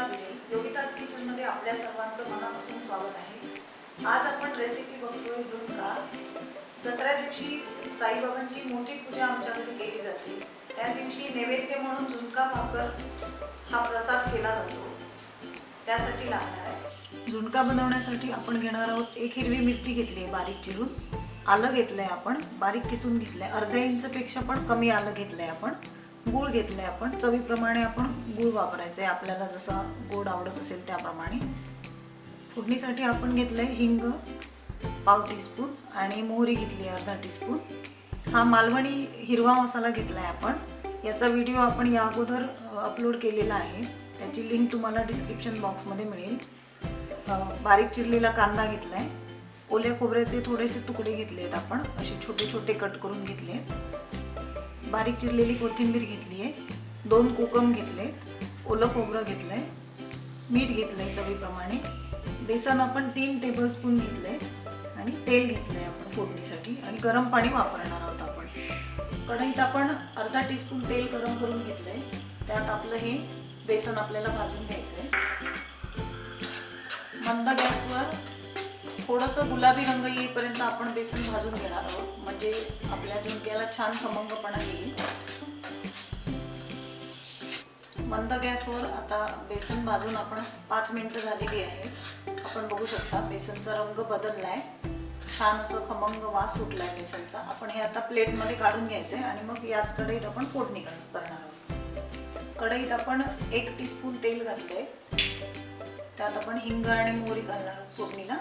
Yogita kitchen Yogita's किचनमध्ये आपल्या सर्वांचं मनापासून स्वागत आहे. आज आपण रेसिपी बघतोय झुणका. दसऱ्या दिवशी साईबाबांची मोठी पूजा आमच्या घरी केली जाते. त्या दिवशी नैवेद्य म्हणून झुणका भाकर हा प्रसाद केला जातो. त्यासाठी लागणार आहे. झुणका बनवण्यासाठी आपण घेणार आहोत एक हिरवी मिरची घेतली आहे बारीक चिरून. आलं घेतलंय आपण. बारीक किसून घेतलंय. अर्ध्या इंचपेक्षा पण कमी आलं घेतलंय आपण. गूळ घेतलंय आपण. चवीप्रमाणे आपण गूळ वापरायचं आहे आपल्याला जसा गोड आवडत असेल त्याप्रमाणे. फोडणीसाठी आपण घेतलंय हिंग पाव टीस्पून आणि मोहरी घेतली आहे अर्धा टीस्पून हा मालवणी हिरवा मसाला घेतला आहे आपण. याचा व्हिडिओ आपण या अगोदर अपलोड केलेला आहे. त्याची लिंक तुम्हाला डिस्क्रिप्शन बॉक्समध्ये मिळेल. बारीक चिरलेला कांदा घेतला आहे ओल्या खोबऱ्याचे थोडेसे तुकडे घेतले आहेत आपण. असे छोटे छोटे कट करून घेतले आहेत बारीक चिरलेली कोथिंबीर घेतली आहे. दोन कोकम घेतले ओलं खोबरं घेतलं आहे मीठ घेतलं आहे चवीप्रमाणे. बेसन आपण तीन टेबलस्पून घेतलं आहे आणि तेल घेतलं आहे आपण फोडणीसाठी. आणि गरम पाणी वापरणार आहोत आपण. कढईत आपण अर्धा टीस्पून तेल गरम करून घेतलं आहे त्यात आपलं हे बेसन आपल्याला भाजून घ्यायचं आहे मंद गॅसवर थोडंसं गुलाबी रंग येईपर्यंत आपण बेसन भाजून घेणार आहोत. त्याला छान खमंगपणा येईल मंद गॅसवर आता बेसन भाजून आपण पाच मिनिटं झालेली आहे. आपण बघू शकता बेसनचा रंग बदलला आहे छान असं खमंग वास सुटला आहे बेसनचा. आपण हे आता प्लेटमध्ये काढून घ्यायचं आहे आणि मग याच कढईत आपण फोडणी करणार आहोत. कढईत आपण एक टीस्पून तेल घातलंय. त्यात आपण हिंग आणि मोहरी घालणार आहोत फोडणीला.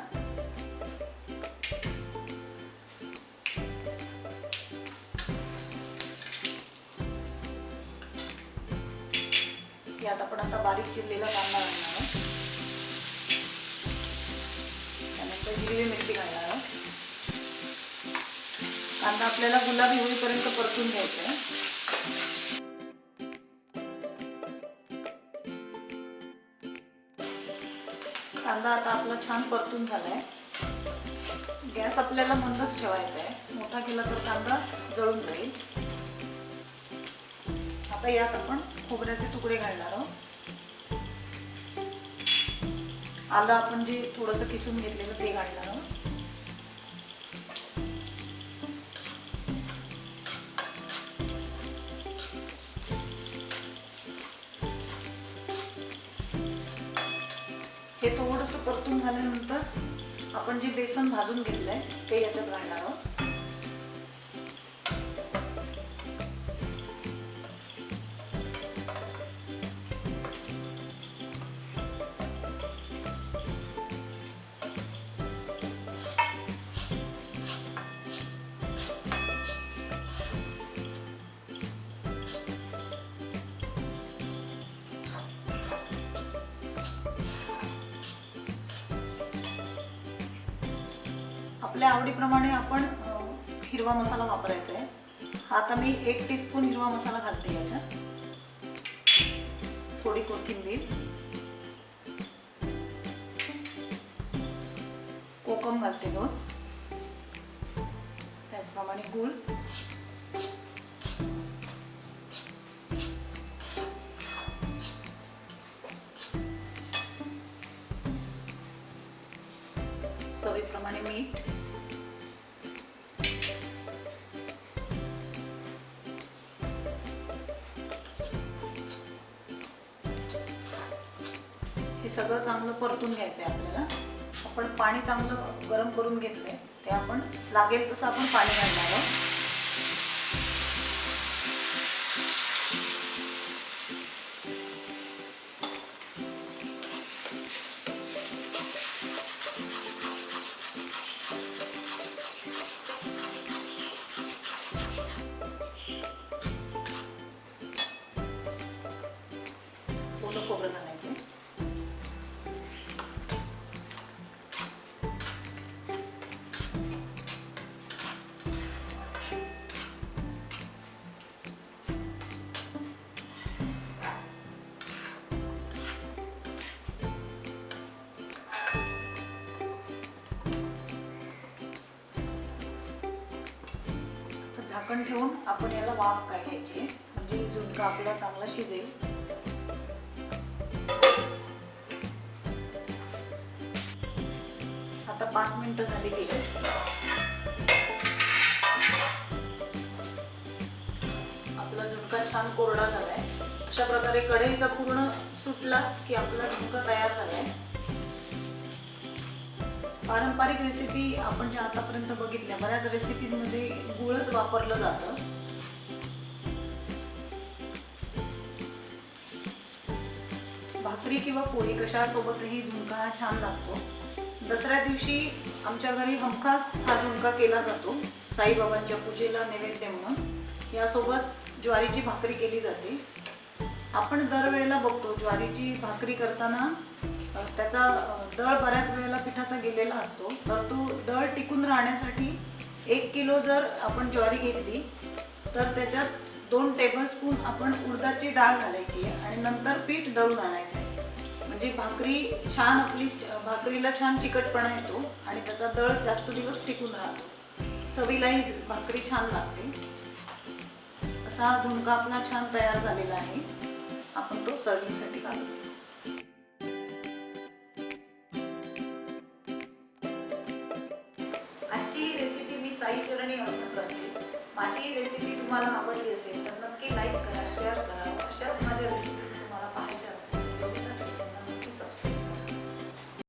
की आता आपण आता बारीक चिरलेला कांदा घालणार आहोत. त्यानंतर हिरवी मिरची घालणार आहोत. कांदा आपल्याला गुलाबी होईपर्यंत परतून घ्यायचा आहे. कांदा आता आपला छान परतून झालाय. गॅस आपल्याला मंदच ठेवायचा आहे. मोठा केला तर कांदा जळून जाईल. आता यात आपण खोबऱ्याचे तुकडे घालणार आहोत. आलं आपण जे थोडंसं किसून घेतलेलं ते घालणार आहोत. हे थोडंसं परतून झाल्यानंतर आपण जे बेसन भाजून घेतलंय ते याच्यात घालणार आहोत. आपल्या आवडीप्रमाणे आपण हिरवा मसाला वापरायचा आहे. हा आता मी एक टीस्पून हिरवा मसाला घालते याच्यात. थोडी कोथिंबीर. कोकम घालते दोन. त्याचप्रमाणे गूळ. सगळं चांगलं परतून घ्यायचं आहे आपल्याला. आपण पाणी चांगलं गरम करून घेतलंय ते आपण लागेल तसं आपण पाणी घालणार आहोत. ओलं खोबरं घालायचं. झाकण ठेवून आपण याला वाफ काय घ्यायची? म्हणजे झुणका आपला चांगला शिजेल. आता पाच मिनिटं झाली गेली आपला झुणका छान कोरडा झालाय. अशा प्रकारे कढईचा पूर्ण सुटला की आपला झुणका तयार झालाय. पारंपरिक रेसिपी आपण ज्या आतापर्यंत बघितल्या बऱ्याच रेसिपीमध्ये गुळच वापरलं जातं. भाकरी किंवा पोळी कशासोबतही झुणका हा छान लागतो. दसऱ्या दिवशी आमच्या घरी हमखास हा झुणका केला जातो साईबाबांच्या पूजेला नैवेद्य म्हणून. यासोबत ज्वारीची भाकरी केली जाते. आपण दरवेळेला बघतो ज्वारीची भाकरी करताना त्याचा दळ बऱ्याच वेळेला पिठाचा गेलेला असतो. तर तो दळ टिकून राहण्यासाठी एक किलो जर आपण ज्वारी घेतली तर त्याच्यात दोन टेबलस्पून आपण उडदाची डाळ घालायची आहे आणि नंतर पीठ दळून आणायचं. आहे म्हणजे भाकरी छान आपली भाकरीला छान चिकटपणा येतो आणि त्याचा दळ जास्त दिवस टिकून राहतो. चवीलाही भाकरी छान लागते. असा हा झुणका आपला छान तयार झालेला आहे. आपण तो सर्विंगसाठी काढू साई चरणी अर्पण करते माझी ही रेसिपी तुम्हाला आवडली असेल तर नक्की लाईक करा शेअर करा. अशाच माझ्या रेसिपी